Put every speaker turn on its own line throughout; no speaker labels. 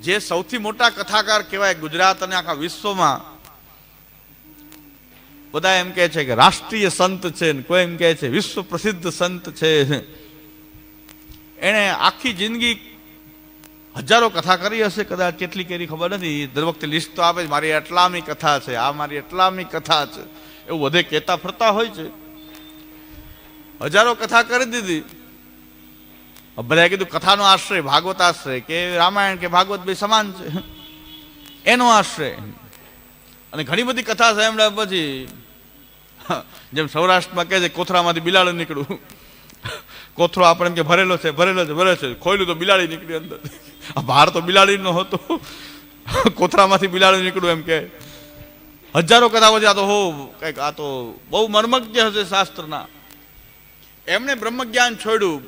જે સૌથી મોટા કથાકાર કહેવાય ગુજરાત અને આખા વિશ્વમાં, બધા એમ કહે છે કે રાષ્ટ્રીય સંત છે ને કોઈ એમ કહે છે વિશ્વ પ્રસિદ્ધ સંત છે. એણે આખી જિંદગી હજારો કથા કરી હશે, કદાચ કેટલી કરી ખબર નથી. દર વખતે લિસ્ટ તો આપે મારી એટલામી કથા છે, આ મારી એટલામી કથા છે. એવું બધે કહેતા ફરતા હોય છે. હજારો કથા કરી દીધી. બધાએ કીધું, કથાનો આશ્રય, ભાગવત આશ્રય કે રામાયણ કે ભાગવત બે સમાન છે. એનો આશ્રય. અને ઘણી બધી કથા સાંભળ્યા પછી. જેમ સૌરાષ્ટ્રમાં કહે છે કોથરામાંથી બિલાડું નીકળ્યું કોથરો આપણે એમ કે, ભરેલો છે ભરેલો છે ભરેલો છે. ખોયલું તો બિલાડી નીકળી અંદર. બહાર તો બિલાડી ન હતો. કોથરામાંથી બિલાડું નીકળ્યું એમ કે. હજારો કથા પછી આ તો હો, કંઈક આ તો બહુ મર્મજ્ઞ હશે શાસ્ત્રના. એમણે બ્રહ્મજ્ઞાન છોડ્યું.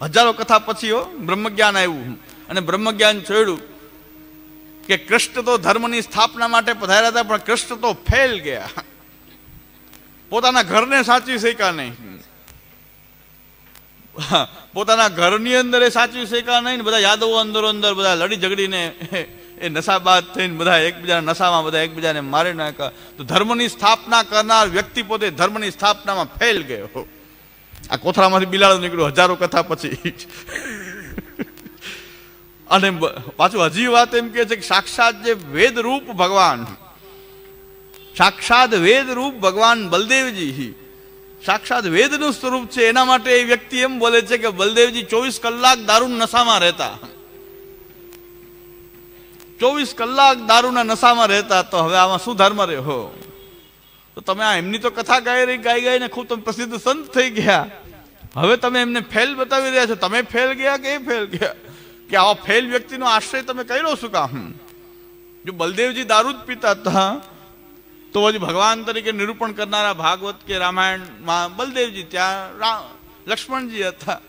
હજારો કથા પછી હો બ્રહ્મજ્ઞાન આવ્યું. અને બ્રહ્મજ્ઞાન છોડ્યું કે કૃષ્ણ તો ધર્મની સ્થાપના માટે પધાર્યા હતા, પણ કૃષ્ણ તો ફેલ ગયા. પોતાના ઘરને સાચવી શક્યા નહીં. પોતાના ઘરની અંદર એ સાચવી શક્યા નહીં બધા યાદવો અંદરો અંદર બધા લડી ઝઘડીને એ નશાબાદ થઈને બધા એકબીજાના નશામાં બધા એકબીજાને મારી નાખ્યા. તો ધર્મની સ્થાપના કરનાર વ્યક્તિ પોતે ધર્મની સ્થાપનામાં ફેલ ગયો. આ કોથળામાંથી બિલાડો નીકળ્યો હજારો કથા પછી. અને પાછું હજી વાત એમ કે છે કે સાક્ષાત જે વેદરૂપ ભગવાન, સાક્ષાત વેદરૂપ ભગવાન બલદેવજી, સાક્ષાત વેદનું સ્વરૂપ છે. એના માટે એ વ્યક્તિ એમ બોલે છે કે બલદેવજી ચોવીસ કલાક દારૂ નશામાં રહેતા. ચોવીસ કલાક દારૂના નશામાં રહેતા તો હવે આમાં શું ધર્મ રહ્યો? તો તમે આ એમની તો કથા ગાઈ રહી, ગાઈ ગાઈને ખૂબ તમે પ્રસિદ્ધ સંત થઈ ગયા. હવે તમે એમને ફેલ બતાવી રહ્યા છો. તમે ફેલ ગયા કે એ ફેલ ગયા? કે આવા ફેલ વ્યક્તિનો આશ્રય તમે કર્યો શું કામ? જો બલદેવજી દારૂ જ પીતા હતા, તો પછી ભગવાન તરીકે નિરૂપણ કરનારા ભાગવત કે રામાયણમાં બલદેવજી ત્યાં લક્ષ્મણજી હતા.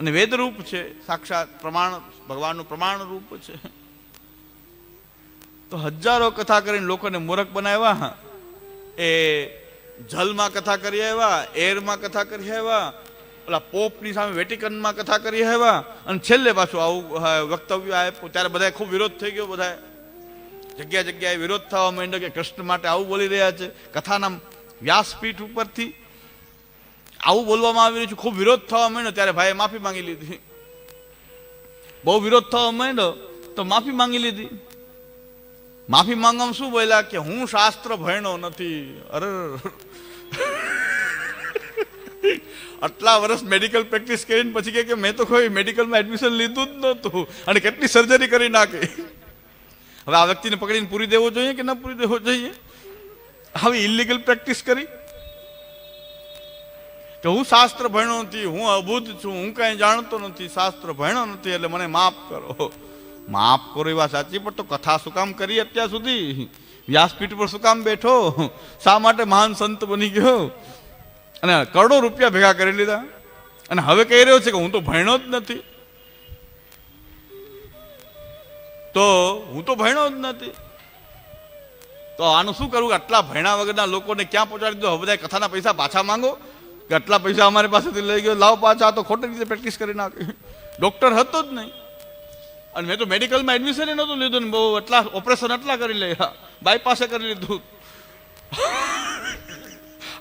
અને વેદરૂપ છે, સાક્ષાત પ્રમાણ ભગવાનનું પ્રમાણ રૂપ છે. તો હજારો કથા કરીને લોકોને મૂરખ બનાવ્યા. એ જલમાં કથા કરી આવ્યા, એરમાં કથા કરી આવ્યા, ઓલા પોપની સામે વેટિકનમાં કથા કરી આવ્યા, અને છેલ્લે પાછું આવું વક્તવ્ય આપ્યું. ત્યારે બધા ખૂબ વિરોધ થઈ ગયો બધા જગ્યા જગ્યાએ વિરોધ થવા માંડ્યો કે કૃષ્ણ માટે આવું બોલી રહ્યા છે. કથાના વ્યાસપીઠ ઉપરથી આવું બોલવામાં આવી રહ્યું છે. ખૂબ વિરોધ થવા માંડ્યો. ત્યારે ભાઈએ માફી માંગી લીધી. બહુ વિરોધ થવા માંડ્યો, તો માફી માંગી લીધી. માફી માંગવામાં શું બોલ્યા કે હું શાસ્ત્ર ભણ્યો નથી. અરે. આટલા વર્ષ મેડિકલ પ્રેક્ટિસ કરીને પછી કે મેં તો કોઈ મેડિકલમાં એડમિશન લીધું જ નહોતું અને કેટલી સર્જરી કરી નાખી. હવે આ વ્યક્તિને પકડીને પૂરી દેવો જોઈએ કે ન પૂરી દેવો જોઈએ? હવે ઇલીગલ પ્રેક્ટિસ કરી. કે હું શાસ્ત્ર ભણ્યો નથી, હું અબુદ્ધ છું, હું કાંઈ જાણતો નથી, શાસ્ત્ર ભણ્યો નથી, એટલે મને માફ કરો. માફ કરો એ વાત સાચી, પણ તો કથા શું કામ કરી અત્યાર સુધી? વ્યાસપીઠ પર શું કામ બેઠો? શા માટે મહાન સંત બની ગયો? અને કરોડો રૂપિયા ભેગા કરી લીધા. અને હવે કહી રહ્યો છે કે હું તો ભણ્યો જ નથી. તો હું તો ભણ્યો જ નથી. તો આનું શું કરવું? આટલા ભણ્યા વગરના લોકોને ક્યાં પહોંચાડી દો હવે કથાના પૈસા પાછા માંગો? કે આટલા પૈસા અમારી પાસેથી લઈ ગયો? લાવ પાછા તો ખોટી રીતે પ્રેક્ટિસ કરી નાખી. ડૉક્ટર હતો જ નહીં. અને મેં તો મેડિકલમાં એડમિશન નહોતું લીધું ને બહુ એટલા ઓપરેશન એટલા કરી લે બાયપાસે કરી લીધું.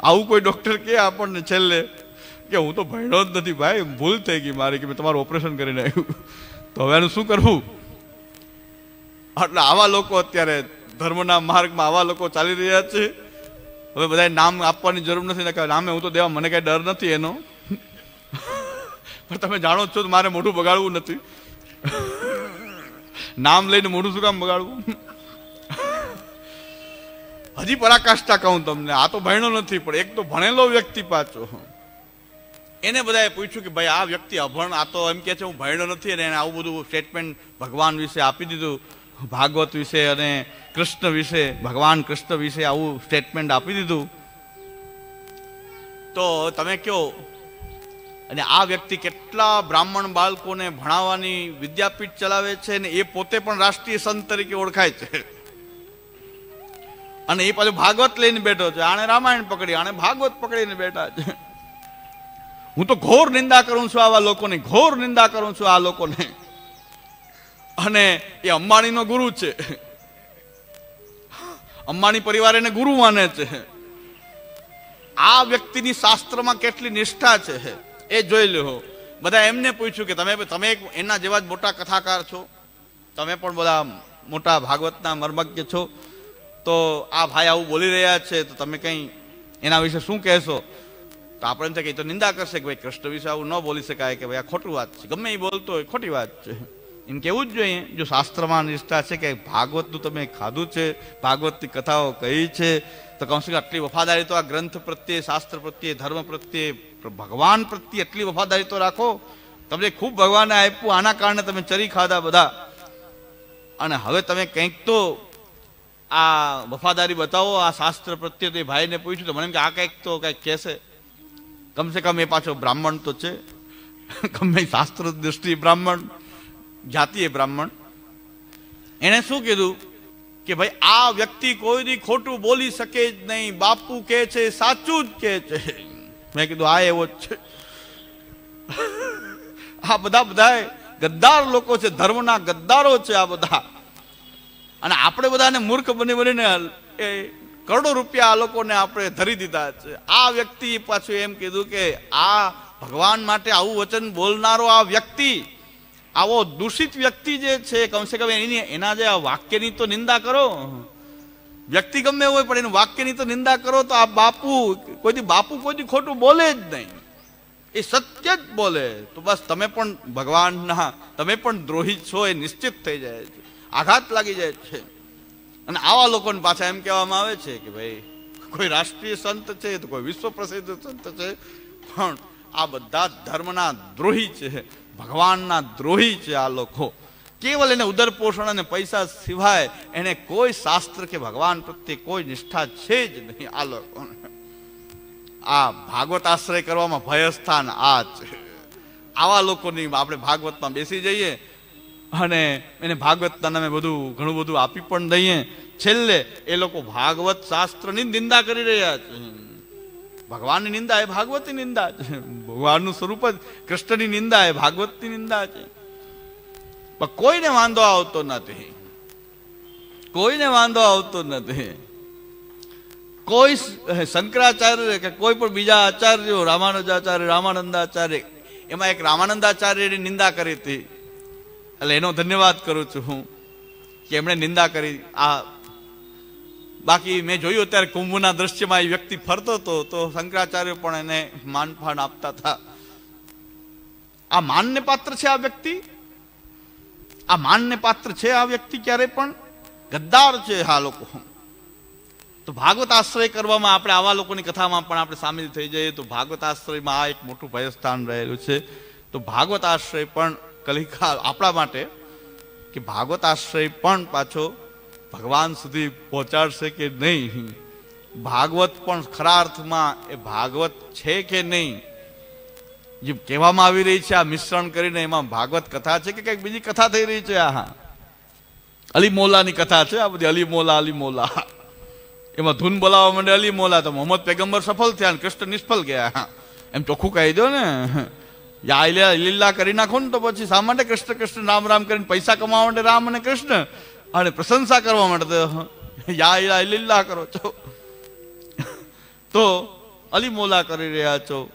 આવું કોઈ ડૉક્ટર કે આપણને છેલ્લે? કે હું તો ભણ્યો જ નથી ભાઈ, ભૂલ થઈ ગઈ મારી કે મેં તમારું ઓપરેશન કરી નાખ્યું તો હવે એનું શું કરવું? એટલે આવા લોકો અત્યારે ધર્મના માર્ગમાં આવા લોકો ચાલી રહ્યા છે. હવે બધાએ નામ આપવાની જરૂર નથી ને નામે હું તો દેવા, મને કાંઈ ડર નથી એનો. પણ તમે જાણો છો મારે મોઢું બગાડવું નથી. નામ લઈને મોઢું શું કામ બગાડવું? હજી પરાકાષ્ઠા કહું તમને, આ તો ભણ્યો નથી, પણ એક તો ભણેલો વ્યક્તિ પાછો. એને બધાએ પૂછ્યું કે ભાઈ આ વ્યક્તિ અભણ, આ તો એમ કે છે હું ભણ્યો નથી, અને એને આવું બધું સ્ટેટમેન્ટ ભગવાન વિશે આપી દીધું. ભાગવત વિશે અને કૃષ્ણ વિશે, ભગવાન કૃષ્ણ વિશે આવું સ્ટેટમેન્ટ આપી દીધું. તો તમે કયો? અને આ વ્યક્તિ કેટલા બ્રાહ્મણ બાળકોને ભણાવવાની વિદ્યાપીઠ ચલાવે છે ને એ પોતે પણ રાષ્ટ્રીય સંત તરીકે ઓળખાય છે. અને એ પાછું ભાગવત લઈને બેઠો છે. આણે રામાયણ પકડી આણે ભાગવત પકડીને બેઠા છે. હું તો ઘોર નિંદા કરું છું આવા લોકોની, ઘોર નિંદા કરું છું આ લોકોને. અને એ અંબાણીનો ગુરુ છે. અંબાણી પરિવાર એને ગુરુ માને છે. આ વ્યક્તિની શાસ્ત્રમાં કેટલી નિષ્ઠા છે. એ જોઈ લો બધા એમને પૂછ્યું કે તમે તમે એના જેવા જ મોટા કથાકાર છો? તમે પણ બધા મોટા ભાગવતના મર્મજ્ઞ છો? તો આ ભાઈ આવું બોલી રહ્યા છે, તો તમે કંઈ એના વિશે શું કહેશો? તો આપણે એમ થાય તો નિંદા કરશે કે ભાઈ કૃષ્ણ વિશે આવું ન બોલી શકાય કે ભાઈ આ ખોટું વાત છે. ગમે એ બોલતો હોય, ખોટી વાત છે. એમ કેવું જ જોઈએ? જો શાસ્ત્રમાં નિષ્ઠા છે કે ભાગવતનું તમે ખાધું છે, ભાગવતની કથાઓ કહી છે, તો કમ આટલી વફાદારી તો આ ગ્રંથ પ્રત્યે, શાસ્ત્ર પ્રત્યે, ધર્મ પ્રત્યે ભગવાન પ્રત્યે એટલી વફાદારી તો રાખો. તમને ખૂબ ભગવાને આપ્યું, આના કારણે તમે ચરી ખાધા બધા. અને હવે તમે કંઈક તો આ વફાદારી બતાવો, આ શાસ્ત્ર પ્રત્યે તો એ ભાઈને પૂછ્યું તો મને કે આ કંઈક તો કંઈક કહેશે. કમસે કમ એ પાછો બ્રાહ્મણ તો છે. ગમે શાસ્ત્ર દૃષ્ટિ બ્રાહ્મણ. જાતીય બ્રાહ્મણ. એણે શું કીધું? કે ભાઈ, આ વ્યક્તિ કોઈ દી ખોટું બોલી શકે જ નહીં, બાપુ કે છે, સાચું જ કે છે. મેં કીધું આ એવો જ છે. આ બધા બધા ગદ્દાર લોકો છે, ધર્મના ગદ્દારો છે આ બધા. અને આપણે બધાને મૂર્ખ બની બનીને એ કરોડો રૂપિયા આ લોકોને આપણે ધરી દીધા છે. આ વ્યક્તિ પાછું એમ કીધું કે, આ ભગવાન માટે આવું વચન બોલનારો આ વ્યક્તિ આવો દૂષિત વ્યક્તિ જે છે, કમસે કમ એની એના જે વાક્યની તો નિંદા કરો. વ્યક્તિ ગમે હોય, પણ એનું વાક્યની તો નિંદા કરો તો આ બાપુ, કોઈથી બાપુ, કોઈથી ખોટું બોલે જ નહીં. એ સત્ય જ બોલે. તો બસ તમે પણ ભગવાનના, તમે પણ દ્રોહી છો, એ નિશ્ચિત થઈ જાય છે. આઘાત લાગી જાય છે. અને આવા લોકોને પાછા એમ કહેવામાં આવે છે કે ભાઈ, કોઈ રાષ્ટ્રીય સંત છે, તો કોઈ વિશ્વ પ્રસિદ્ધ સંત છે, પણ આ બધા ધર્મના દ્રોહી છે. ભગવાનના દ્રોહી છે આ લોકો. કેવલ એને ઉદર પોષણ અને પૈસા સિવાય એને કોઈ શાસ્ત્ર કે ભગવાન પ્રત્યે કોઈ નિષ્ઠા છે જ નહીં આ લોકોને. આ ભાગવત આશ્રય કરવામાં ભયસ્થાન આ છે. આવા લોકોની આપણે ભાગવતમાં બેસી જઈએ અને એને ભાગવતના નામે બધું, ઘણું બધું આપી પણ દઈએ. છેલ્લે એ લોકો ભાગવત શાસ્ત્રની નિંદા કરી રહ્યા છે. ભગવાનની નિંદા એ ભાગવતની નિંદા છે. ભગવાનનું સ્વરૂપ જ કૃષ્ણની નિંદા એ ભાગવતની નિંદા છે. પણ કોઈને વાંધો આવતો નથી. કોઈને વાંધો આવતો નથી. કોઈ શંકરાચાર્ય કે કોઈ પણ બીજા આચાર્યો, રામાનુજાચાર્ય, રામાનંદાચાર્ય, એમાં એક રામાનંદાચાર્યની નિંદા કરી હતી. એટલે એનો ધન્યવાદ કરું છું હું, કે એમણે નિંદા કરી. આ બાકી મેં જોયું અત્યારે કુંભના દ્રશ્યમાં એ વ્યક્તિ ફરતો હતો, તો શંકરાચાર્ય પણ એને માનફાન આપતા હતા. આ માનને પાત્ર છે આ વ્યક્તિ? આ માનને પાત્ર છે આ વ્યક્તિ ક્યારે પણ? ગદ્દાર છે આ લોકો. તો ભાગવત આશ્રય કરવામાં આપણે આવા લોકોની કથામાં પણ આપણે સામેલ થઈ જઈએ, તો ભાગવત આશ્રયમાં આ એક મોટું ભયસ્થાન રહેલું છે. તો ભાગવત આશ્રય પણ કલિકા આપણા માટે, કે ભાગવત આશ્રય પણ પાછો ભગવાન સુધી પહોંચાડશે કે નહીં? ભાગવત પણ ખરા અર્થમાં એ ભાગવત છે કે નહીં? જે કહેવામાં આવી રહી છે, આ મિશ્રણ કરીને એમાં ભાગવત કથા છે કે કંઈક બીજી કથા થઈ રહી છે? આ અલી મોલાની કથા છે, આ બધી અલી મોલા અલી મોલા એમાં ધૂન બોલાવવા માંડે અલી મોલા તો મોહમ્મદ પેગમ્બર સફળ થયા અને કૃષ્ણ નિષ્ફળ ગયા. એમ ચોખ્ખું કહી દો ને. યા લીલા કરી નાખો ને તો પછી શા માટે કૃષ્ણ કૃષ્ણ રામ રામ કરીને પૈસા કમાવા માટે રામ અને કૃષ્ણ. અને પ્રશંસા કરવા માટે યા લીલા કરો છો. તો અલી મોલા કરી રહ્યા છો.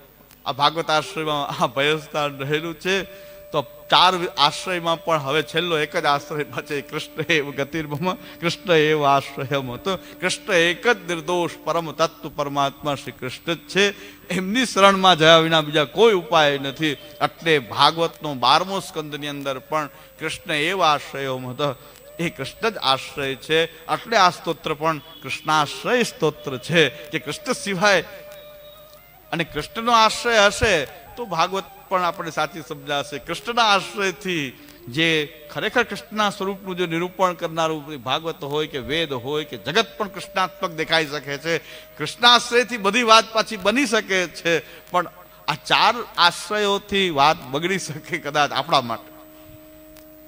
આ ભાગવત આશ્રયમાં આ ભયસ્થાન રહેલું છે. તો ચાર આશ્રયમાં પણ હવે છેલ્લો એક જ આશ્રયમાં છે. કૃષ્ણ એવ ગતિર્ભમ, કૃષ્ણ એવ આશ્રયમ. તો કૃષ્ણ એક જ નિર્દોષ પરમ તત્વ પરમાત્મા શ્રી કૃષ્ણ જ છે. એમની શરણમાં જયા વિના બીજા કોઈ ઉપાય નથી. એટલે ભાગવતનો બારમો સ્કંદની અંદર પણ કૃષ્ણ એવ આશ્રયમ હતો. એ કૃષ્ણ જ આશ્રય છે. એટલે આ સ્તોત્ર પણ કૃષ્ણાશ્રય સ્તોત્ર છે કે કૃષ્ણ સિવાય અને કૃષ્ણનો આશ્રય હશે તો ભાગવત પણ આપણે સાચી સમજાશે. કૃષ્ણના આશ્રયથી જે ખરેખર કૃષ્ણના સ્વરૂપનું જે નિરૂપણ કરનારું ભાગવત હોય કે વેદ હોય કે જગત પણ કૃષ્ણાત્મક દેખાઈ શકે છે. કૃષ્ણાશ્રયથી બધી વાત પાછી બની શકે છે. પણ આ ચાર આશ્રયોથી વાત બગડી શકે કદાચ આપણા માટે.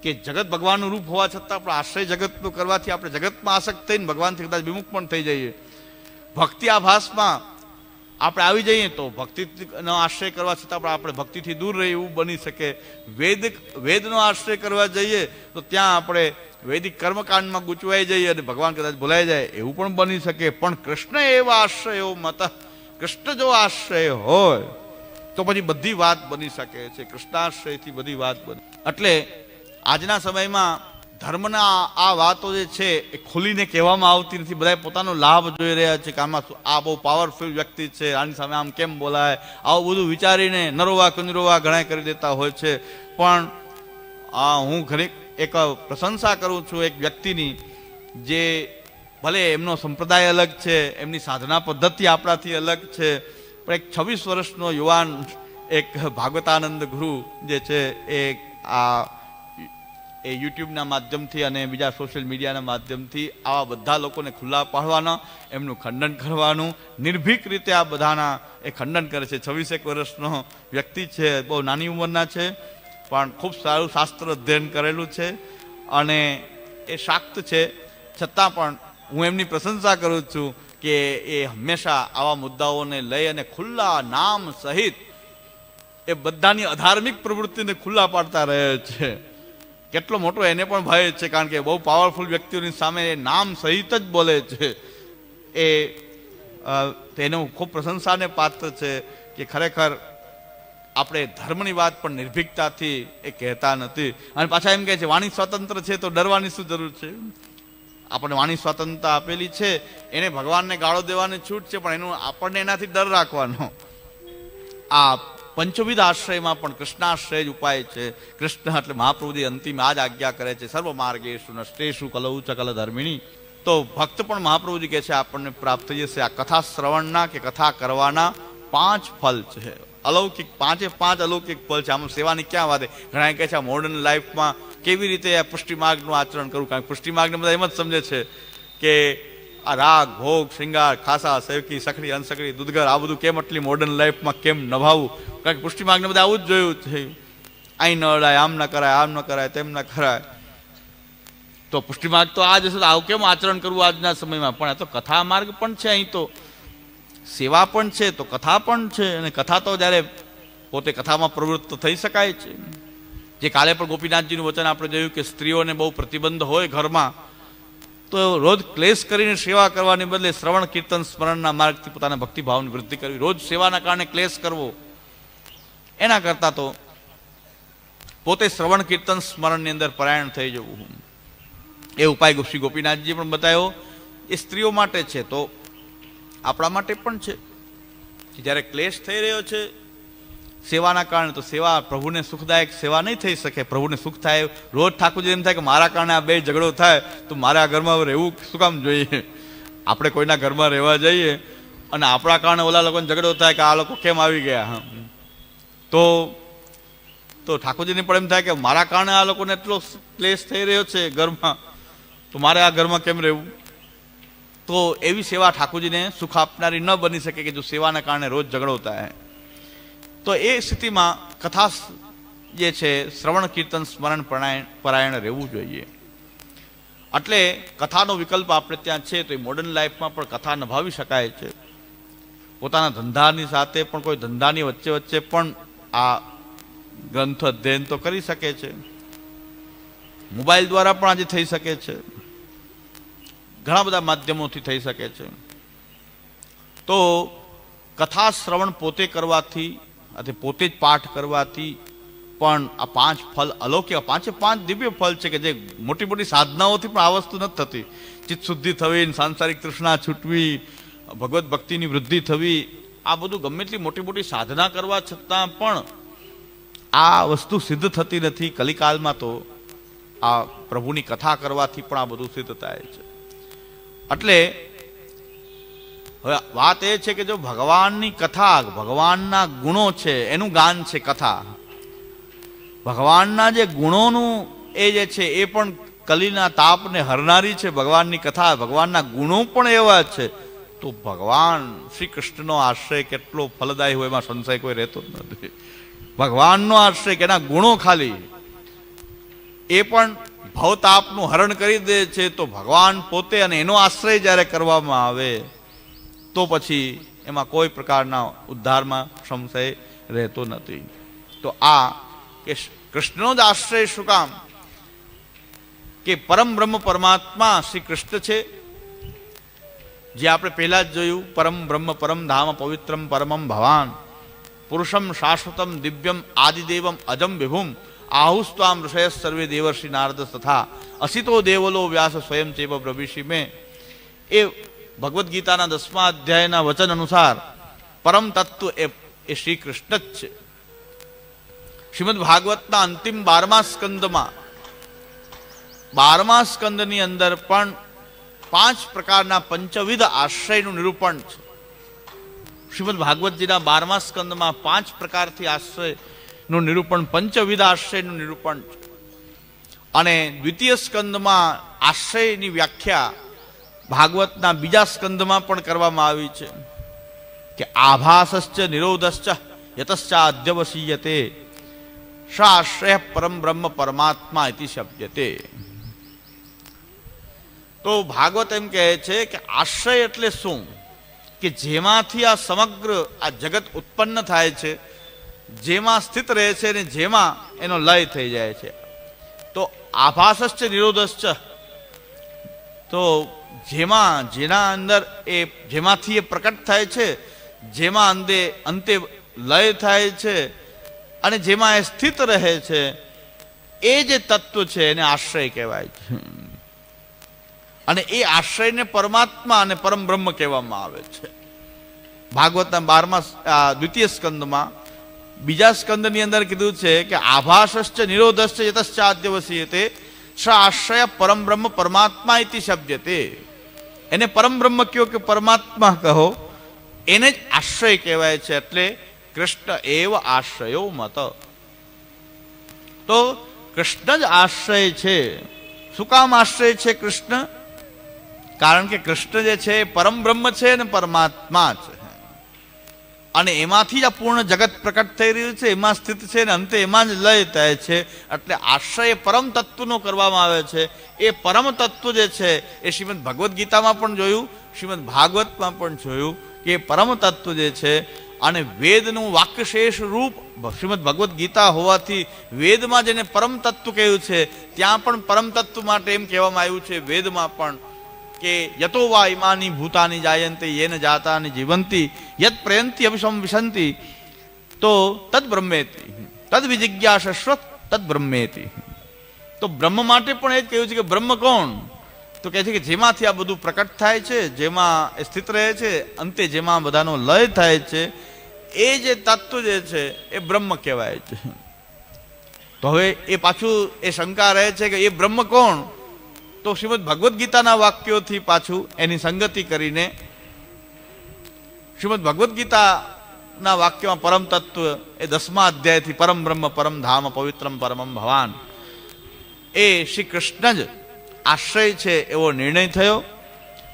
કે જગત ભગવાનનું રૂપ હોવા છતાં આપણે આશ્રય જગતનું કરવાથી આપણે જગતમાં આસક્ત થઈને ભગવાનથી કદાચ વિમુખ પણ થઈ જઈએ. ભક્તિ આભાસમાં આપણે આવી જઈએ તો ભક્તિનો આશ્રય કરવા છતાં પણ આપણે ભક્તિથી દૂર રહીએ એવું બની શકે. વેદ, વેદનો આશ્રય કરવા જઈએ તો ત્યાં આપણે વૈદિક કર્મકાંડમાં ગૂંચવાઈ જઈએ અને ભગવાન કદાચ ભૂલાઈ જાય એવું પણ બની શકે. પણ કૃષ્ણ એવા આશ્રયો મત, કૃષ્ણ જો આશ્રય હોય તો પછી બધી વાત બની શકે છે. કૃષ્ણાશ્રયથી બધી વાત બની. એટલે આજના સમયમાં ધર્મના આ વાતો જે છે એ ખુલીને કહેવામાં આવતી નથી. બધા પોતાનો લાભ જોઈ રહ્યા છે કે આમાં આ બહુ પાવરફુલ વ્યક્તિ છે, આની સામે આમ કેમ બોલાય? આવું બધું વિચારીને નરોવા કુંજરોવા ઘણા કરી દેતા હોય છે. પણ હું ઘણી એક પ્રશંસા કરું છું એક વ્યક્તિની જે ભલે એમનો સંપ્રદાય અલગ છે, એમની સાધના પદ્ધતિ આપણાથી અલગ છે, પણ એક છવ્વીસ વર્ષનો યુવાન એક ભાગવતાનંદ ગુરુ જે છે એ આ એ યુટ્યુબના માધ્યમથી અને બીજા સોશિયલ મીડિયાના માધ્યમથી આવા બધા લોકોને ખુલ્લા પાડવાના, એમનું ખંડન કરવાનું. નિર્ભીક રીતે આ બધાના એ ખંડન કરે છે. છવ્વીસેક વર્ષનો વ્યક્તિ છે, બહુ નાની ઉંમરના છે, પણ ખૂબ સારું શાસ્ત્ર અધ્યયન કરેલું છે અને એ શાક્ત છે. છતાં પણ હું એમની પ્રશંસા કરું છું કે એ હંમેશા આવા મુદ્દાઓને લઈ અને ખુલ્લા નામ સહિત એ બધાની અધાર્મિક પ્રવૃત્તિને ખુલ્લા પાડતા રહે છે. કેટલો મોટો એને પણ ભય છે, કારણ કે બહુ પાવરફુલ વ્યક્તિઓની સામે નામ સહિત જ બોલે છે. એ તેનું ખૂબ પ્રશંસાને પાત્ર છે કે ખરેખર આપણે ધર્મની વાત પણ નિર્ભીકતાથી એ કહેતા નથી. અને પાછા એમ કહે છે, વાણી સ્વતંત્ર છે તો ડરવાની શું જરૂર છે? આપણને વાણી સ્વતંત્રતા આપેલી છે, એને ભગવાનને ગાળો દેવાની છૂટ છે, પણ એનું આપણને એનાથી ડર રાખવાનો. આ પંચવિધ આશ્રયમાં પણ કૃષ્ણાશ્રય જ ઉપાય છે. કૃષ્ણ એટલે મહાપ્રભુજી અંતિમ આ જ આજ્ઞા કરે છે. સર્વ માર્ગેશુ નષ્ટેશુ કલૌ ચકલ ધર્મિણી તો ભક્ત પણ મહાપ્રભુજી કહે છે, આપણને પ્રાપ્ત થઈ જશે આ કથા શ્રવણના કે કથા કરવાના પાંચ ફલ છે. અલૌકિક પાંચે પાંચ અલૌકિક ફલ છે. આમાં સેવાની ક્યાં વાત ઘણા કહે છે મોડર્ન લાઈફમાં કેવી રીતે આ પુષ્ટિ માર્ગનું આચરણ કરવું? કારણ કે પુષ્ટિ માર્ગને બધા એમ જ સમજે છે કે આ રાગ, ભોગ, શૃંગાર, ખાસા સેવકી સખડી, અનસખડી દૂધગર આ બધું કેમ આટલી મોડર્ન લાઈફમાં કેમ નભાવવું કારણ કે પુષ્ટિમાર્ગને બધા આવું જ જોયું છે. અહીં ન અડાય, આમ ન કરાય, આમ ન કરાય, તેમ ન કરાય. તો પુષ્ટિમાર્ગ તો આ જશે આવું કેમ આચરણ કરવું આજના સમયમાં? પણ આ તો કથા માર્ગ પણ છે અહીં તો. સેવા પણ છે, તો કથા પણ છે. અને કથા તો જ્યારે પોતે કથામાં પ્રવૃત્ત થઈ શકાય છે. જે કાલે પણ ગોપીનાથજીનું વચન આપણે જોયું કે સ્ત્રીઓને બહુ પ્રતિબંધ હોય ઘરમાં તો રોજ ક્લેશ કરીને સેવા કરવાને બદલે શ્રવણ, કીર્તન, સ્મરણના માર્ગથી પોતાના ભક્તિભાવની વૃદ્ધિ કરવી. રોજ સેવાના કારણે ક્લેશ કરવો. એના કરતાં તો પોતે શ્રવણ, કીર્તન, સ્મરણની અંદર પરાયણ થઈ જવું એ ઉપાય શ્રી ગોપીનાથજી પણ બતાવ્યો. એ સ્ત્રીઓ માટે છે તો આપણા માટે પણ છે. જ્યારે ક્લેશ થઈ રહ્યો છે સેવાના કારણે તો સેવા પ્રભુને સુખદાયક સેવા નહીં થઈ શકે. પ્રભુને સુખ થાય, રોજ ઠાકોરજી એમ થાય કે મારા કારણે આ બે ઝઘડો થાય, તો મારે ઘરમાં રહેવું શું કામ જોઈએ? આપણે કોઈના ઘરમાં રહેવા જઈએ અને આપણા કારણે ઓલા લોકોને ઝઘડો થાય કે આ લોકો કેમ આવી ગયા. તો તો ઠાકોરજીને પણ એમ થાય કે મારા કારણે આ લોકોને એટલો ક્લેશ થઈ રહ્યો છે ઘરમાં, તો મારે આ ઘરમાં કેમ રહેવું? તો એવી સેવા ઠાકોરજીને સુખ આપનારી ન બની શકે કે જો સેવાના કારણે રોજ ઝઘડો થાય. તો એ સ્થિતિમાં કથા જે છે, શ્રવણ, કીર્તન, સ્મરણ, પરાયણ પરાયણ રહેવું જોઈએ. એટલે કથાનો વિકલ્પ આપણે ત્યાં છે, તો એ મોડર્ન લાઈફમાં પણ કથા નભાવી શકાય છે. પોતાના ધંધાની સાથે પણ કોઈ ધંધાની વચ્ચે વચ્ચે પણ આ ગ્રંથ અધ્યયન તો કરી શકે છે. મોબાઈલ દ્વારા પણ આજે થઈ શકે છે. ઘણા બધા માધ્યમોથી થઈ શકે છે. તો કથા શ્રવણ પોતે કરવાથી અને પોતે જ પાઠ કરવાથી પણ આ પાંચ ફલ અલૌકિક પાંચે પાંચ દિવ્ય ફલ છે કે જે મોટી મોટી સાધનાઓથી પણ આ વસ્તુ નથી થતી. ચિત્ત શુદ્ધિ થવી, સાંસારિક તૃષ્ણા છૂટવી ભગવત ભક્તિની વૃદ્ધિ થવી, આ બધું ગમે એટલી મોટી મોટી સાધના કરવા છતાં પણ આ વસ્તુ સિદ્ધ થતી નથી. કલિકાલમાં તો આ પ્રભુની કથા કરવાથી પણ આ બધું સિદ્ધ થાય છે. એટલે હવે વાત એ છે કે જો ભગવાનની કથા, ભગવાનના ગુણો છે, એનું ગાન છે કથા. ભગવાનના જે ગુણોનું એ જે છે, એ પણ કલીના તાપને હરનારી છે ભગવાનની કથા. ભગવાનના ગુણો પણ એવા છે. તો ભગવાન શ્રી કૃષ્ણનો આશ્રય કેટલો ફલદાયી હોય એમાં સંશય કોઈ રહેતો જ નથી. ભગવાનનો આશ્રય કે એના ગુણો ખાલી એ પણ ભવતાપનું હરણ કરી દે છે, તો ભગવાન પોતે અને એનો આશ્રય જ્યારે કરવામાં આવે તો પછી એમાં કોઈ પ્રકારના ઉદ્ધારમાં સંશય રહેતો નથી. તો આ કે કૃષ્ણનો જ આશ્રય શું કામ? કે પરમ બ્રહ્મ પરમાત્મા શ્રી કૃષ્ણ છે? જે આપણે પહેલા જ જોયું, પરમ બ્રહ્મ પરમ ધામ પવિત્રમ પરમમ ભવાન, પુરુષમ શાશ્વતમ દિવ્યમ આદિદેવમ અજમ વિભુમ, આહુસ્વામ ઋષય સર્વે દેવર્ષિ નારદ તથા અસિતો દેવલો વ્યાસ સ્વયં ચેવ પ્રભિષિ મેં. એ ભગવદ્ ગીતાના દસમા અધ્યાયના વચન અનુસાર પરમ તત્વ એ એ શ્રી કૃષ્ણ જ છે. શ્રીમદ ભાગવતના અંતિમ બારમા સ્કંદમાં બારમા સ્કંદની અંદર પણ પાંચ પ્રકારના પંચવિધ આશ્રયનું નિરૂપણ છે. શ્રીમદ ભાગવતજીના બારમા સ્કંદમાં પાંચ પ્રકારથી આશ્રયનું નિરૂપણ, પંચવિધ આશ્રયનું નિરૂપણ છે. અને દ્વિતીય સ્કંદમાં આશ્રયની વ્યાખ્યા ભાગવતના બીજા સ્કંદમાં પણ કરવામાં આવી છે કે આભાસશ્ચ નિરોધશ્ચ યતશ્ચ શાશ્રય પરમ બ્રહ્મ પરમાત્મા ઇતિ શબ્દતે. તો ભાગવત એમ કહે છે કે આશ્રય એટલે શું? કે જેમાંથી આ સમગ્ર આ જગત ઉત્પન્ન થાય છે, જેમાં સ્થિત રહે છે અને જેમાં એનો લય થઈ જાય છે. તો આભાસશ્ચ નિરોધશ્ચ. તો જેમાં જેના અંદર એ જેમાંથી એ પ્રકટ થાય છે, જેમાં અંતે અંતે લય થાય છે અને જેમાં એ સ્થિત રહે છે, એ જે તત્વ છે એને આશ્રય કહેવાય છે. અને એ આશ્રયને પરમાત્મા અને પરમ બ્રહ્મ કહેવામાં આવે છે. ભાગવતના બારમા દ્વિતીય સ્કંદમાં બીજા સ્કંદની અંદર કીધું છે કે આભાસશ્ચ નિરોધશ્ચ યતશ્ચાદ્યવસીયતે, સ આશ્રય પરમ બ્રહ્મ પરમાત્મા ઇતિ શબ્દતે. એને પરમ બ્રહ્મ કયો કે પરમાત્મા કહો, એને જ આશ્રય કહેવાય છે એટલે કૃષ્ણ એવ આશ્રયો મત. તો કૃષ્ણ જ આશ્રય છે. શું કામ આશ્રય છે કૃષ્ણ? કારણ કે કૃષ્ણ જે છે પરમ બ્રહ્મ છે ને પરમાત્મા છે. અને એમાંથી જ આ પૂર્ણ જગત પ્રકટ થઈ રહ્યું છે, એમાં સ્થિત છે ને અંતે એમાં જ લય થાય છે. એટલે આશ્રય પરમ તત્વનો કરવામાં આવે છે. એ પરમ તત્વ જે છે, એ શ્રીમદ ભગવદ્ ગીતામાં પણ જોયું, શ્રીમદ ભાગવતમાં પણ જોયું કે પરમ તત્વ જે છે, અને વેદનું વાક્યશેષ રૂપ શ્રીમદ ભગવદ્ ગીતા હોવાથી વેદમાં જેને પરમ તત્વ કહ્યું છે, ત્યાં પણ પરમ તત્વ માટે એમ કહેવામાં આવ્યું છે, વેદમાં પણ. કે યતો વા ઇમાની ભૂતાની જાયંતે યેન જાતાની જીવંતી યત પ્રયંતી અભિસમ વિશંતિ તો તદ બ્રહ્મેતી તદ વિજિજ્ઞાસસ્વ તદ બ્રહ્મેતી તો બ્રહ્મ માટે પણ એ જ કહ્યું છે કે બ્રહ્મ કોણ તો કહે છે કે જેમાંથી આ બધું પ્રકટ થાય છે જેમાં સ્થિત રહે છે અંતે જેમાં બધાનો લય થાય છે એ જે તત્વ જે છે એ બ્રહ્મ કહેવાય છે તો હવે એ પાછું એ શંકા રહે છે કે એ બ્રહ્મ કોણ તો શ્રીમદ ભગવદ્ ગીતાના વાક્યોથી પાછું એની સંગતિ કરીને શ્રીમદ ભગવદ્ ગીતાના વાક્યમાં પરમ તત્વ એ દસમા અધ્યાયથી પરમ બ્રહ્મ, પરમ ધામ, પવિત્રમ, પરમમ ભવાન. એ શ્રી કૃષ્ણ જ આશ્રય છે એવો નિર્ણય થયો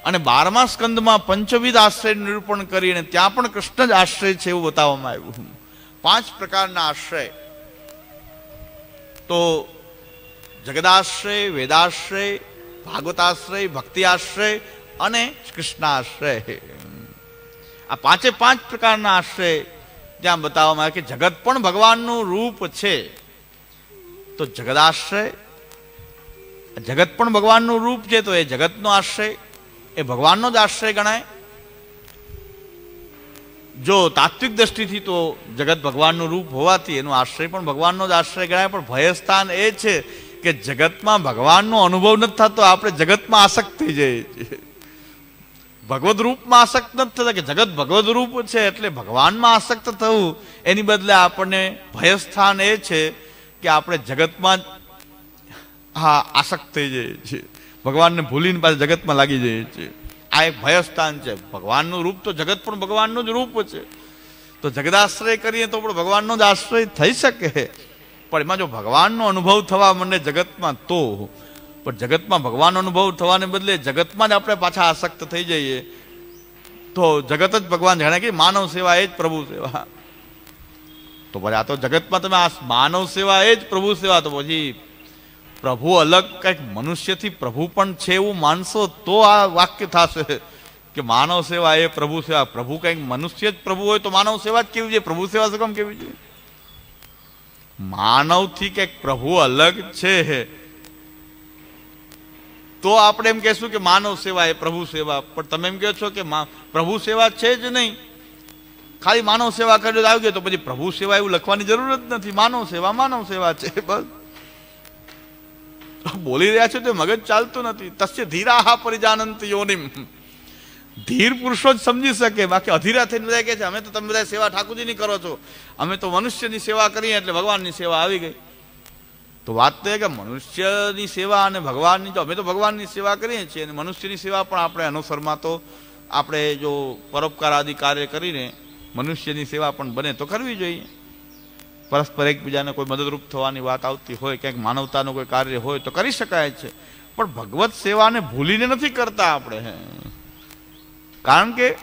અને બારમા સ્કંદમાં પંચવિધ આશ્રયનું નિરૂપણ કરીને ત્યાં પણ કૃષ્ણ જ આશ્રય છે એવું બતાવવામાં આવ્યું પાંચ પ્રકારના આશ્રય. તો જગદાશ્રય, વેદાશ્રય ભાગવતાશ્રય ભક્તિ આશ્રય અને કૃષ્ણાશ્રય. આ પાંચે પાંચ પ્રકારના આશ્રય ત્યાં બતાવવામાં આવે કે જગત પણ ભગવાનનું રૂપ છે. તો જગદાશ્રય, જગત પણ ભગવાનનું રૂપ છે, તો એ જગતનો આશ્રય, એ ભગવાનનો જ આશ્રય ગણાય. જો તાત્વિક દ્રષ્ટિથી તો જગત ભગવાનનું રૂપ હોવાથી એનો આશ્રય પણ ભગવાનનો જ આશ્રય ગણાય, પણ ભયસ્થાન એ છે કે જગતમાં ભગવાનનો અનુભવ નથી થતો, આપણે જગતમાં આસક્ત થઈ જઈએ છીએ. ભગવદ રૂપમાં આસક્ત નથી થતા કે જગત ભગવદ રૂપ છે એટલે ભગવાનમાં આસક્ત થવું, એની બદલે આપણને ભયસ્થાન એ છે કે આપણે જગતમાં હા, આસક્ત થઈ જઈએ છીએ. ભગવાનને ભૂલીને પાછા જગતમાં લાગી જઈએ છીએ. આ એક ભયસ્થાન છે. ભગવાનનું રૂપ તો જગત પણ ભગવાનનું જ રૂપ છે. તો જગદાશ્રય કરીએ તો પણ ભગવાનનો જ આશ્રય થઈ શકે. પણ એમાં જો ભગવાનનો અનુભવ થવા મને જગતમાં તો, પણ જગતમાં ભગવાનનો અનુભવ થવાને બદલે જગતમાં જ આપણે પાછા આસક્ત થઈ જઈએ, તો જગત જ ભગવાન જાણે કે માનવ સેવા એ જ પ્રભુ સેવા. તો પછી આ તો જગતમાં તમે આ માનવ સેવા એ જ પ્રભુ સેવા. તો પછી પ્રભુ અલગ કંઈક મનુષ્યથી પ્રભુ પણ છે એવું માનશો તો આ વાક્ય થશે કે માનવ સેવા એ પ્રભુ સેવા. પ્રભુ કંઈક મનુષ્ય જ પ્રભુ હોય તો માનવ સેવા જ કેવી જોઈએ? પ્રભુ સેવા શું કેમ કેવી જોઈએ? માનવથી કે પ્રભુ અલગ છે તો આપણે એમ કહેશું કે માનવ સેવા એ પ્રભુ સેવા. પણ તમે એમ કહો છો કે પ્રભુ સેવા છે જ નહીં. ખાલી માનવ સેવા કરજો આવી ગયો. તો પછી પ્રભુ સેવા એવું લખવાની જરૂર જ નથી. માનવ સેવા માનવ સેવા છે બસ. બોલી રહ્યા છો તો મગજ ચાલતું નથી. તસ્ય ધીરાહા પરિજાનંત યોનિમ. ધીર પુરુષો જ સમજી શકે. બાકી અધીરા થઈને બધા કહે છે, અમે તો તમે બધા સેવા ઠાકોરજીની કરો છો. અમે તો મનુષ્યની સેવા કરીએ એટલે ભગવાનની સેવા આવી ગઈ. તો વાત તો એ કે મનુષ્યની સેવા અને ભગવાનની જો અમે તો ભગવાનની સેવા કરીએ છીએ અને મનુષ્યની સેવા પણ આપણે અનુસરમાં તો આપણે જો પરોપકાર આદિ કાર્ય કરીને મનુષ્યની સેવા પણ બને તો કરવી જોઈએ. પરસ્પર એકબીજાને કોઈ મદદરૂપ થવાની વાત આવતી હોય, ક્યાંક માનવતાનું કોઈ કાર્ય હોય તો કરી શકાય છે. પણ ભગવત સેવાને ભૂલીને નથી કરતા આપણે. કારણ કે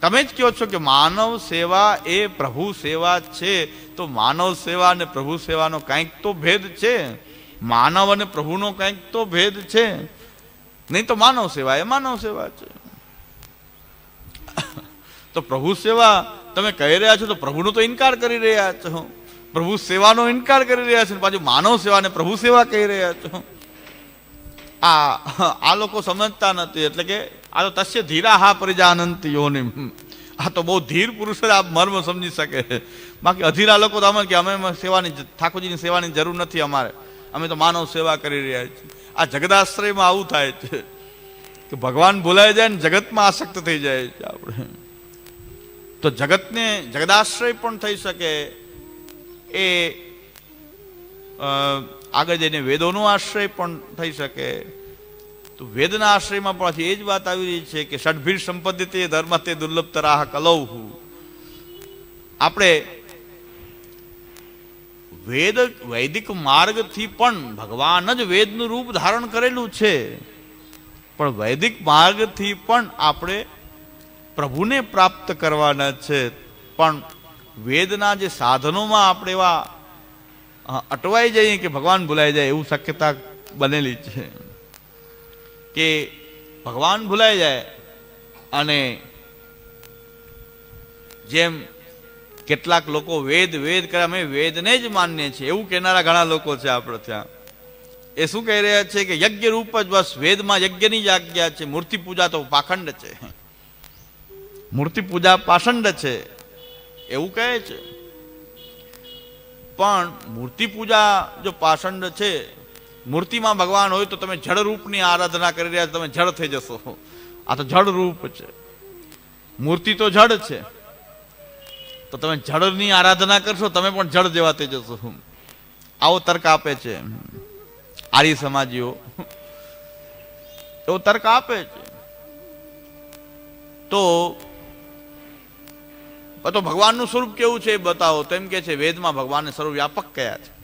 તમે જ કહો છો કે માનવ સેવા એ પ્રભુ સેવા છે. તો માનવ સેવા અને પ્રભુ સેવાનો કંઈક તો ભેદ છે. માનવ અને પ્રભુનો કંઈક તો ભેદ છે. નહીં તો માનવ સેવા એ માનવ સેવા છે. તો પ્રભુ સેવા તમે કહી રહ્યા છો તો પ્રભુનો તો ઇનકાર કરી રહ્યા છો. પ્રભુ સેવાનો ઇનકાર કરી રહ્યા છો પાછું માનવ સેવા અને પ્રભુ સેવા કહી રહ્યા છો. આ આ લોકો સમજતા નથી, એટલે કે આ તો તસ્ય ધીરા હા પરિજાનંત યોને આ તો બહુ ધીર પુરુષ આ મર્મ સમજી શકે. બાકી અધીરા લોકો તો અમે કે અમે સેવાની ઠાકોરજીની સેવાની જરૂર નથી અમારે. અમે તો માનવ સેવા કરી રહ્યા છીએ. આ જગદાશ્રયમાં આવું થાય છે કે ભગવાન ભૂલાઈ જાય ને જગતમાં આસક્ત થઈ જાય છે આપણે. તો જગતને, જગદાશ્રય પણ થઈ શકે એ આગળ જઈને વેદોનો આશ્રય પણ થઈ શકે. તો વેદના આશ્રયમાં પણ એ જ વાત આવી રહી છે કે ષડભીર સંપત્તિ તે ધર્મ તે દુર્લભ તરાહ કલૌહુ. આપણે વેદ વૈદિક માર્ગથી પણ ભગવાન જ વેદનું રૂપ ધારણ કરેલું છે. પણ વૈદિક માર્ગથી પણ આપણે પ્રભુને પ્રાપ્ત કરવાના છે. પણ વેદના જે સાધનોમાં આપણે એવા અટવાઈ જઈએ કે ભગવાન ભૂલાઈ જાય એવું શક્યતા બનેલી છે. કે ભગવાન ભૂલાઈ જાય અને જેમ કેટલાક લોકો વેદ વેદ કરે અમે વેદને જ માનીએ છીએ. એવું કહેનારા ઘણા લોકો છે આપણે ત્યાં. એ શું કહી રહ્યા છે કે યજ્ઞ રૂપ જ બસ વેદમાં યજ્ઞની જ આજ્ઞા છે. મૂર્તિ પૂજા તો પાખંડ છે. મૂર્તિ પૂજા પાષંડ છે. એવું કહે છે. પણ મૂર્તિ પૂજા જો પાષંડ છે મૂર્તિમાં ભગવાન હોય તો તમે જળ રૂપની આરાધના કરી રહ્યા તમે જળ થઈ જશો. આ તો જળ રૂપ છે. મૂર્તિ તો જળ છે. તો તમે જળની આરાધના કરશો, તમે પણ જળ જેવા થઈ જશો. આવો તર્ક આપે છે. આર્ય સમાજીઓ, એવો તર્ક આપે છે. તો તો ભગવાનનું સ્વરૂપ કેવું છે એ બતાવો. તેમ કે છે, વેદમાં ભગવાનને સર્વવ્યાપક કયા છે?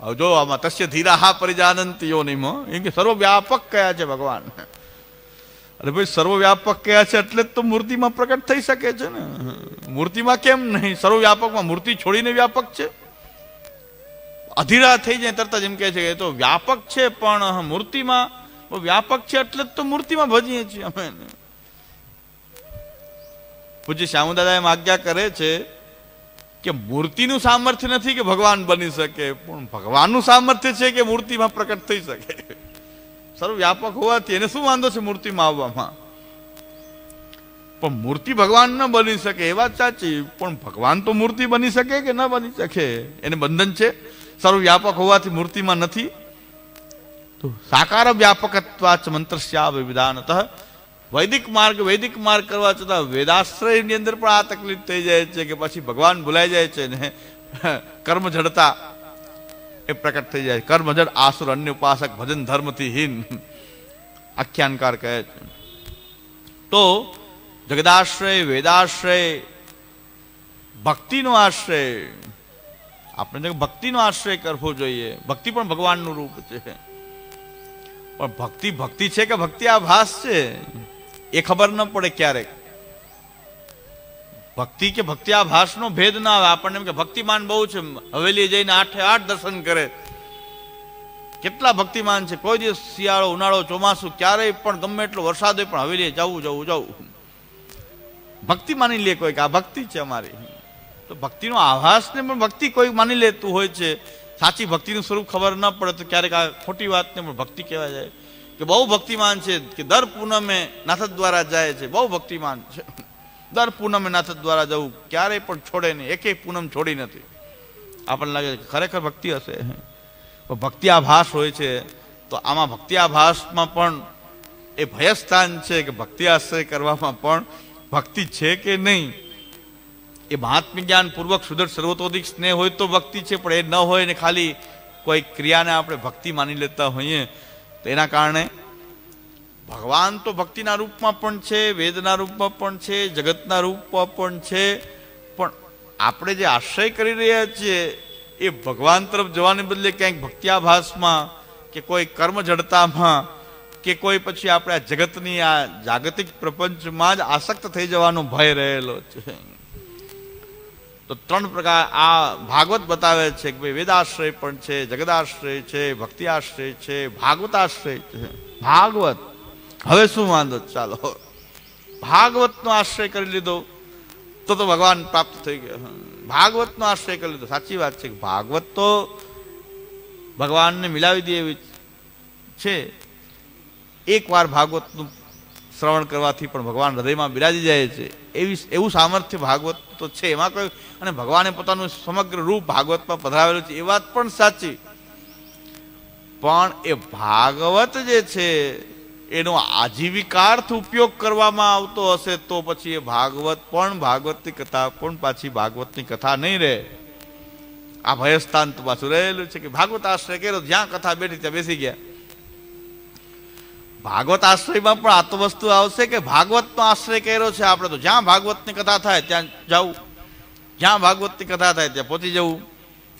જો આમાં તસ્ય ધીરા હા પરિજાનંત યોનિમ એમ કે સર્વવ્યાપક કયા છે ભગવાન અરે ભાઈ સર્વવ્યાપક કયા છે એટલે જ તો મૂર્તિમાં પ્રગટ થઈ શકે છે ને મૂર્તિમાં કેમ નહીં સર્વવ્યાપકમાં મૂર્તિ છોડીને વ્યાપક છે અધીરા થઈ જાય તરત જ એમ કહે છે કે તો વ્યાપક છે પણ મૂર્તિમાં વ્યાપક છે એટલે જ તો મૂર્તિમાં ભજીએ છીએ અમે. પૂજ્ય શ્યામુદાદા એમ આજ્ઞા કરે છે કે મૂર્તિનું સામર્થ્ય નથી કે ભગવાન બની શકે, પણ ભગવાનનું સામર્થ્ય છે કે મૂર્તિમાં પ્રકટ થઈ શકે. સર્વવ્યાપક હોવાથી એને શું વાંધો છે મૂર્તિમાં આવવામાં? પણ મૂર્તિ ભગવાન ન બની શકે, એ વાત સાચી, પણ ભગવાન તો મૂર્તિ બની શકે કે ન બની શકે? એને બંધન છે? સર્વવ્યાપક હોવાથી મૂર્તિમાં નથી? તો સાકાર વ્યાપકત્વાચ મંત્રસ્યા વિધાનત વૈદિક માર્ગ વૈદિક માર્ગ કરવા છતાં વેદાશ્રયની અંદર પણ આ તકલીફ થઈ જાય છે કે પછી ભગવાન ભૂલાઈ જાય છે ને કર્મ જડતા એ પ્રકટ થઈ જાય કર્મ જડ, આસુર, અન્ય ઉપાસક, ભજન ધર્મથી હીન આખ્યાનકાર કહે છે. તો જગદાશ્રય, વેદાશ્રય, ભક્તિનો આશ્રય. આપણે ભક્તિનો આશ્રય કરવો જોઈએ. ભક્તિ પણ ભગવાનનું રૂપ છે. પણ ભક્તિ ભક્તિ છે કે ભક્તિ આભાસ છે? એ ખબર ન પડે ક્યારેક. ભક્તિ કે ભક્તિ આભાસનો ભેદ ના આવે. આપણને એમ કે ભક્તિમાન બહુ છે. હવેલી જઈને આઠે આઠ દર્શન કરે. કેટલા ભક્તિમાન છે? કોઈ દિવસ શિયાળો, ઉનાળો, ચોમાસું ક્યારેય પણ ગમે એટલો વરસાદ હોય પણ હવેલી જવું જવું જવું. ભક્તિ માની લે કોઈ કે આ ભક્તિ છે અમારી. તો ભક્તિનો આભાસને પણ ભક્તિ કોઈ માની લેતું હોય છે. સાચી ભક્તિનું સ્વરૂપ ખબર ન પડે તો ક્યારેક આ ખોટી વાતને પણ ભક્તિ કહેવાય. જાય કે બહુ ભક્તિમાન છે કે દર પૂનમે નાથ દ્વારા જાય છે. બહુ ભક્તિમાન છે. દર પૂનમે નાથ દ્વારા જવું ક્યારેય પણ છોડે નહીં. એકે પૂનમ છોડી નથી. આપણને લાગે છે ખરેખર ભક્તિ હશે? પણ ભક્તિ આભાસ હોય છે. તો આમાં ભક્તિ આભાસમાં પણ એ ભયસ્થાન છે કે ભક્તિ આશ્રય કરવામાં પણ ભક્તિ છે કે નહીં? એ મહાત્મ જ્ઞાનપૂર્વક સુદૃઢ સર્વતોધિક સ્નેહ હોય તો ભક્તિ છે. પણ એ ન હોય ને ખાલી કોઈ ક્રિયાને આપણે ભક્તિ માની લેતા હોઈએ. તો એના કારણે ભગવાન તો ભક્તિના રૂપમાં પણ છે, વેદના રૂપમાં પણ છે, જગતના રૂપમાં પણ છે, પણ આપણે જે આશ્રય કરી રહ્યા છીએ એ ભગવાન તરફ જવાને બદલે ક્યાંક ભક્ત્યાભાસમાં કે કોઈ કર્મ જડતામાં કે કોઈ પછી આપણે આ જગતની આ જાગતિક પ્રપંચમાં જ આસક્ત થઈ જવાનો ભય રહેલો છે. તો ત્રણ પ્રકાર આ ભાગવત બતાવે છે કે ભાઈ વેદાશ્રય પણ છે, જગદાશ્રય છે ભક્તિ આશ્રય છે, ભાગવતાશ્રય છે. ભાગવત. હવે શું વાંધો? ચાલો. ભાગવતનો આશ્રય કરી લીધો, તો તો ભગવાન પ્રાપ્ત થઈ ગયો. ભાગવતનો આશ્રય કરી લીધો. સાચી વાત છે કે ભાગવત તો ભગવાનને મિલાવી દે એવી છે. એકવાર ભાગવતનું શ્રવણ કરવાથી પણ ભગવાન હૃદયમાં બિરાજી જાય છે. એવી એવું સામર્થ્ય ભાગવત તો છે. એમાં કોઈ, અને ભગવાને પોતાનું સમગ્ર રૂપ ભાગવતમાં પધરાવેલું છે. એ વાત પણ સાચી. પણ એ ભાગવત જે છે, એનો આજીવિકાર્થ ઉપયોગ કરવામાં આવતો હશે તો પછી એ ભાગવત પણ ભાગવતની કથા પણ પાછી ભાગવતની કથા નહીં રહે. આ ભયસ્થાન પાછું રહેલું છે કે ભાગવત આશ્રય કર્યો, જ્યાં કથા બેઠી ત્યાં બેસી ગયા. ભાગવત આશ્રયમાં પણ આ તો વસ્તુ આવશે કે ભાગવતનો આશ્રય કર્યો છે આપણે તો. જ્યાં ભાગવતની કથા થાય ત્યાં જવું જ્યાં ભાગવતની કથા થાય ત્યાં પહોંચી જવું.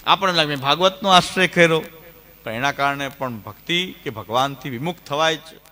આપણને લાગે ભાગવતનો આશ્રય કર્યો. પણ એના કારણે પણ ભક્તિ કે ભગવાનથી વિમુખ થવાય છે